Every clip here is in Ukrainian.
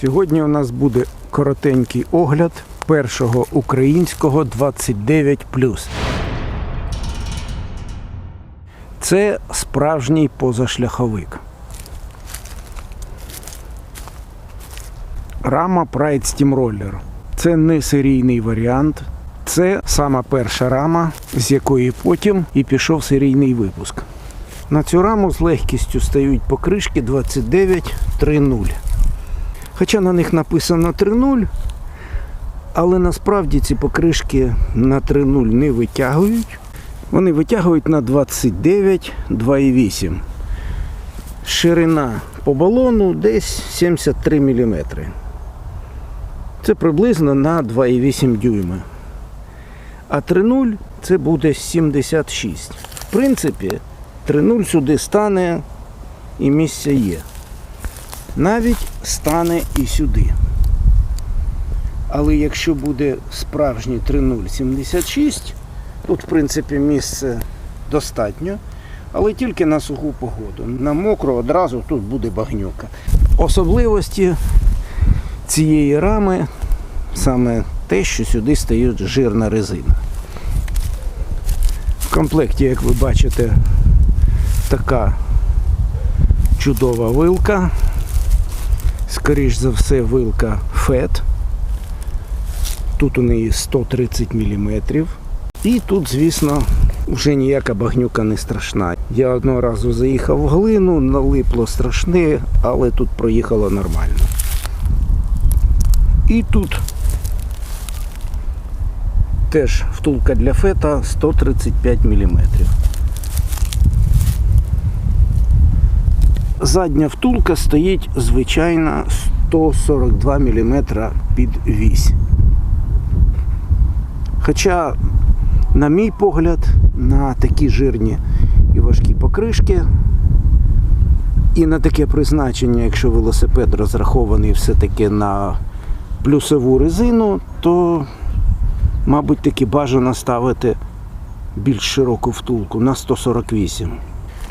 Сьогодні у нас буде коротенький огляд першого українського 29. Це справжній позашляховик. Рама Pride Steamroller. Це не серійний варіант. Це сама перша рама, з якої потім і пішов серійний випуск. На цю раму з легкістю стають покришки 29.3.0. Хоча на них написано 3.0, але насправді ці покришки на 3.0 не витягують. Вони витягують на 29 2,8. Ширина по балону десь 73 мм. Це приблизно на 2,8 дюйма. А 3.0 це буде 76. В принципі, 3.0 сюди стане і місце є. Навіть стане і сюди. Але якщо буде справжній 3.076, тут, в принципі, місце достатньо, але тільки на суху погоду. На мокру одразу тут буде багнюка. Особливості цієї рами саме те, що сюди стає жирна резина. В комплекті, як ви бачите, така чудова вилка. Скоріш за все, вилка FET. Тут у неї 130 мм. І тут, звісно, вже ніяка багнюка не страшна. Я одного разу заїхав в глину, налипло страшне, але тут проїхало нормально. І тут теж втулка для фета 135 мм. Задня втулка стоїть звичайна 142 мм під вісь. Хоча, на мій погляд, на такі жирні і важкі покришки, і на таке призначення, якщо велосипед розрахований все-таки на плюсову резину, то, мабуть, таки бажано ставити більш широку втулку на 148.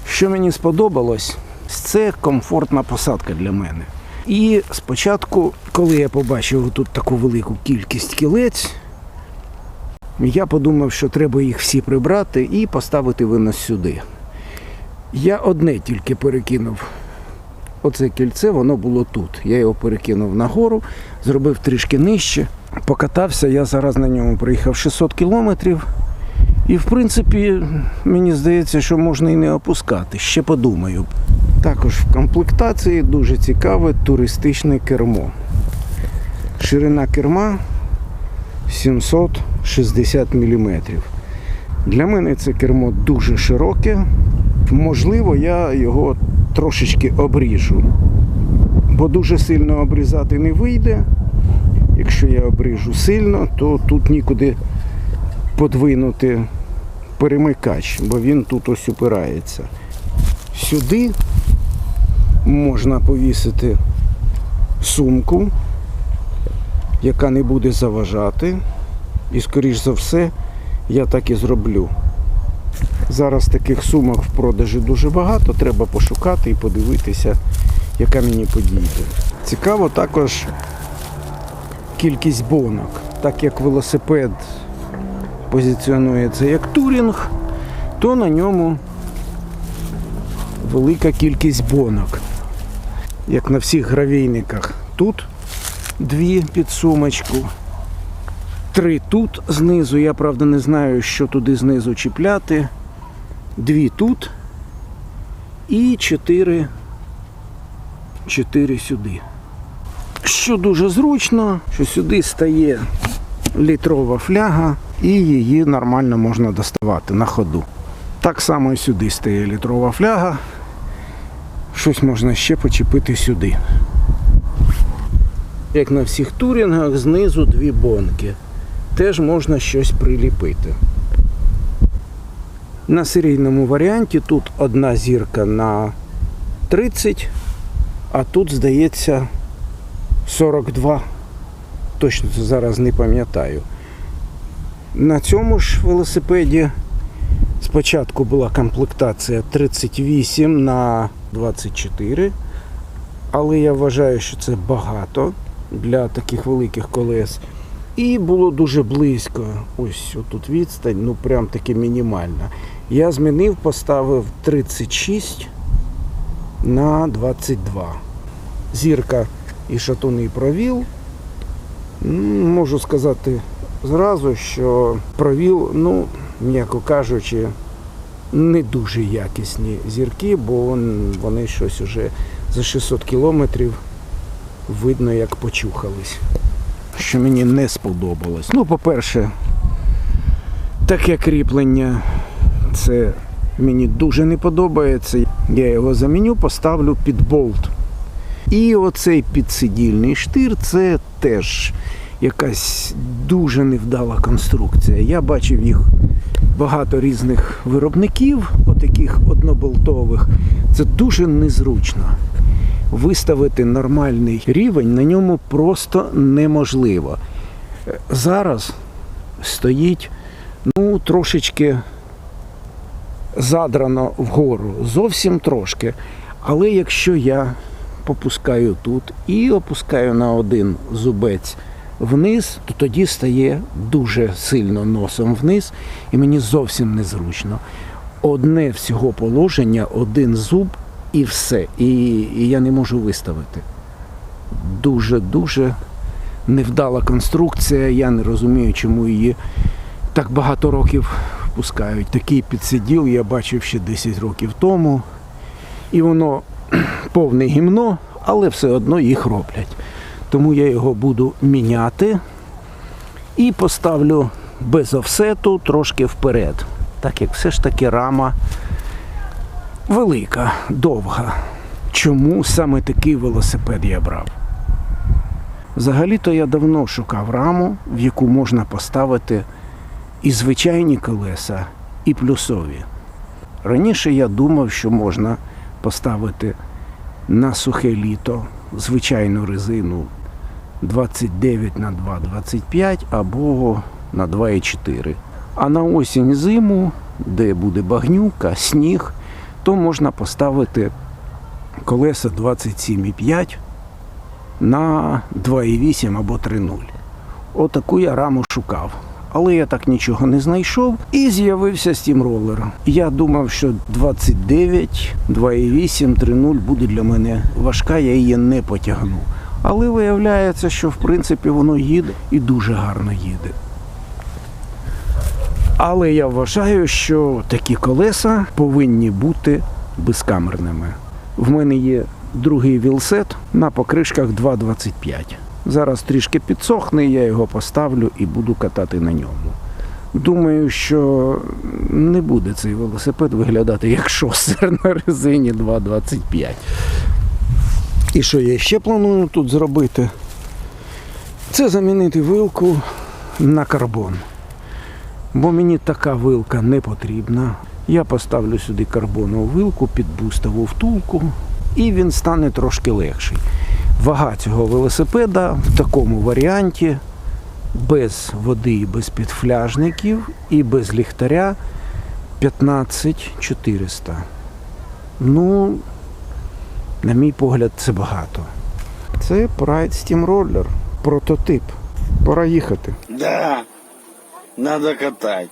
Що мені сподобалось, це комфортна посадка для мене. І спочатку, коли я побачив тут таку велику кількість кілець, я подумав, що треба їх всі прибрати і поставити винос сюди. Я одне тільки перекинув. Оце кільце, воно було тут. Я його перекинув нагору, зробив трішки нижче. Покатався, я зараз на ньому проїхав 600 кілометрів. І, в принципі, мені здається, що можна і не опускати. Ще подумаю. Також в комплектації дуже цікаве туристичне кермо. Ширина керма 760 мм. Для мене це кермо дуже широке. Можливо, я його трошечки обріжу. Бо дуже сильно обрізати не вийде. Якщо я обріжу сильно, то тут нікуди подвинути перемикач, бо він тут ось упирається. Сюди можна повісити сумку, яка не буде заважати. І, скоріш за все, я так і зроблю. Зараз таких сумок в продажі дуже багато, треба пошукати і подивитися, яка мені подійде. Цікаво також кількість бонок. Так як велосипед позиціонується як турінг, то на ньому велика кількість бонок. Як на всіх гравійниках. Тут дві під сумочку. Три тут знизу. Я правда не знаю, що туди знизу чіпляти. Дві тут. І чотири. Чотири сюди. Що дуже зручно, що сюди стає літрова фляга і її нормально можна доставати на ходу. Так само і сюди стає літрова фляга. Щось можна ще почепити сюди. Як на всіх турінгах, знизу дві бонки. Теж можна щось приліпити. На серійному варіанті тут одна зірка на 30, а тут, здається, 42. Точно зараз не пам'ятаю. На цьому ж велосипеді спочатку була комплектація 38 на 24, Але я вважаю, що це багато для таких великих колес. І було дуже близько. Ось отут відстань, ну прям таки мінімальна. Я змінив, поставив 36 на 22. Зірка і шатуни провіл. Можу сказати зразу, що провіл, ну, м'яко кажучи, не дуже якісні зірки, бо вони щось уже за 600 кілометрів видно, як почухались. Що мені не сподобалось. Ну, по-перше, таке кріплення це мені дуже не подобається. Я його заміню, поставлю під болт. І оцей підсидільний штир це теж якась дуже невдала конструкція. Я бачив їх багато різних виробників, отаких одноболтових. Це дуже незручно. Виставити нормальний рівень на ньому просто неможливо. Зараз стоїть ну, трошечки задрано вгору, зовсім трошки. Але якщо я попускаю тут і опускаю на один зубець вниз, то тоді стає дуже сильно носом вниз, і мені зовсім незручно. Одне всього положення, один зуб і все. І, і я не можу виставити. Дуже-дуже невдала конструкція. Я не розумію, чому її так багато років пускають. Такий підсиділ я бачив ще 10 років тому. І воно повне гімно, але все одно їх роблять. Тому я його буду міняти і поставлю без офсету трошки вперед. Так як все ж таки рама велика, довга. Чому саме такий велосипед я брав? Взагалі-то я давно шукав раму, в яку можна поставити і звичайні колеса, і плюсові. Раніше я думав, що можна поставити на сухе літо звичайну резину 29 на 2,25 або на 2,4. А на осінь зиму, де буде багнюка, сніг, то можна поставити колеса 27,5 на 2,8 або 3,0. Отаку я раму шукав. Але я так нічого не знайшов і з'явився Roller. Я думав, що 29, 2,8, 3,0 буде для мене важка, я її не потягну. Але виявляється, що в принципі воно їде і дуже гарно їде. Але я вважаю, що такі колеса повинні бути безкамерними. В мене є другий вілсет на покришках 2,25. Зараз трішки підсохне, я його поставлю і буду катати на ньому. Думаю, що не буде цей велосипед виглядати як шосер на резині 2,25. І що я ще планую тут зробити? Це замінити вилку на карбон. Бо мені така вилка не потрібна. Я поставлю сюди карбонову вилку під бустову втулку, і він стане трошки легший. Вага цього велосипеда в такому варіанті без води без підфляжників і без ліхтаря 15400. Ну, на мій погляд, це багато. Це Pride Steamroller, прототип. Пора їхати. Да, надо катать.